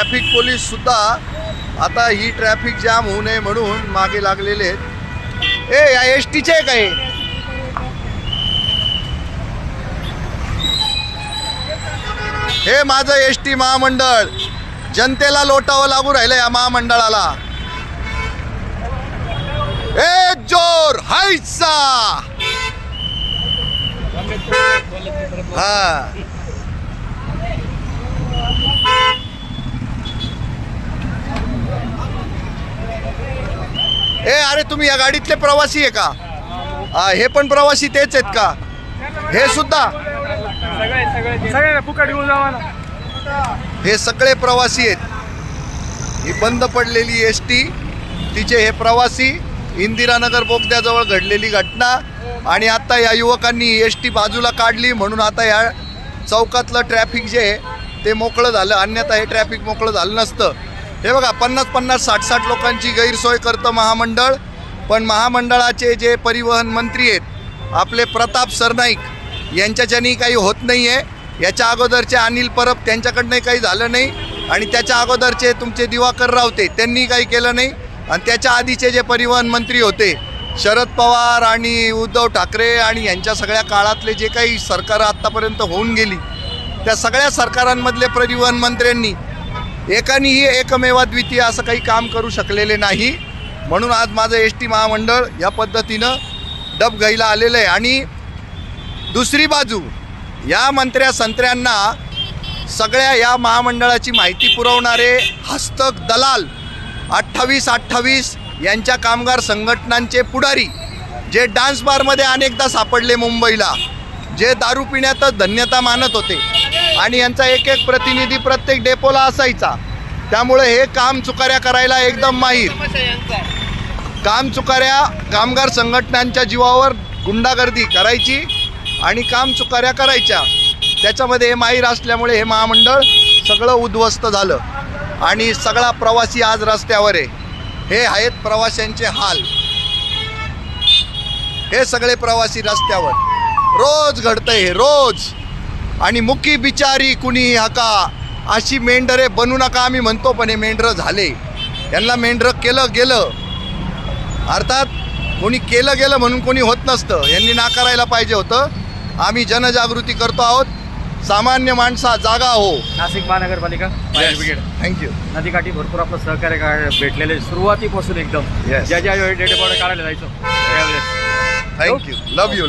Traffic police सुद्धा आता ही traffic jam होऊ नये म्हणून मागे लागलेले आहेत. ए या एस टीचे आहे काय हे? माझं एस टी महामंडळ. जनतेला लोटावं लागू राहिलं या महामंडळाला. ए जोर हायचा! हा ए अरे तुम्ही या गाडीतले प्रवासी आहे का? हा, हे पण प्रवासी तेच आहेत का? हे सुद्धा? हे सगळे प्रवासी आहेत. ही बंद पडलेली एस टी तिचे हे प्रवासी इंदिरानगर बोगद्याजवळ घडलेली घटना आणि आता या युवकांनी एस टी बाजूला काढली म्हणून आता या चौकातलं ट्रॅफिक जे आहे ते मोकळं झालं. अन्यथा हे ट्रॅफिक मोकळं झालं नसतं. हे बघा पन्नास पन्नास साठ साठ लोकांची गैरसोय करतं महामंडळ. पण महामंडळाचे जे परिवहन मंत्री आहेत आपले प्रताप सरनाईक यांच्याच्यानी काही होत नाही आहे याच्या अगोदरचे अनिल परब त्यांच्याकडनंही काही झालं नाही. आणि त्याच्या अगोदरचे तुमचे दिवाकर रावते त्यांनी काही केलं नाही. आणि त्याच्या आधीचे जे परिवहन मंत्री होते शरद पवार आणि उद्धव ठाकरे आणि यांच्या सगळ्या काळातले जे काही सरकारं आत्तापर्यंत होऊन गेली त्या सगळ्या सरकारांमधले परिवहन मंत्र्यांनी एकानीही एकमेवा द्वितीय असं काही काम करू शकलेले नाही. म्हणून आज माझं एस टी महामंडळ या पद्धतीनं डबघाईला आलेलं आहे. आणि दुसरी बाजू या मंत्र्या संत्र्यांना सगळ्या या महामंडळाची माहिती पुरवणारे हस्तक दलाल अठ्ठावीस अठ्ठावीस यांच्या कामगार संघटनांचे पुढारी जे डान्स बारमध्ये अनेकदा सापडले मुंबईला जे दारू पिण्यातच धन्यता मानत होते. आणि यांचा एक एक प्रतिनिधी प्रत्येक डेपोला असायचा. त्यामुळे हे काम चुकाऱ्या करायला एकदम माहीत. काम चुकाऱ्या कामगार संघटनांच्या जीवावर गुंडागर्दी करायची आणि काम चुकाऱ्या करायच्या. त्याच्यामध्ये हे माहीर असल्यामुळे हे महामंडळ सगळं उद्ध्वस्त झालं. आणि सगळा प्रवासी आज रस्त्यावर आहे. हे आहेत प्रवाशांचे हाल. हे सगळे प्रवासी रस्त्यावर. रोज घडतंय हे रोज. आणि मुकी बिचारी कुणी हका. अशी मेंढरे बनू नका आम्ही म्हणतो पण हे मेंढरं झाले. यांना मेंढरं केलं गेलं. अर्थात कोणी केलं गेलं म्हणून कोणी होत नसतं. यांनी नाकारायला पाहिजे होतं. आम्ही जनजागृती करतो आहोत. सामान्य माणसा जागा हो. नाशिक महानगरपालिका फायर ब्रिगेड. थँक्यू नदीकाठी भरपूर आपलं सहकार्य का- भेटलेले सुरुवातीपासून एकदम. Yes. ज्या ज्या वेळी बॉडी काढायला जायचो त्यावेळेस. Thank you love you love you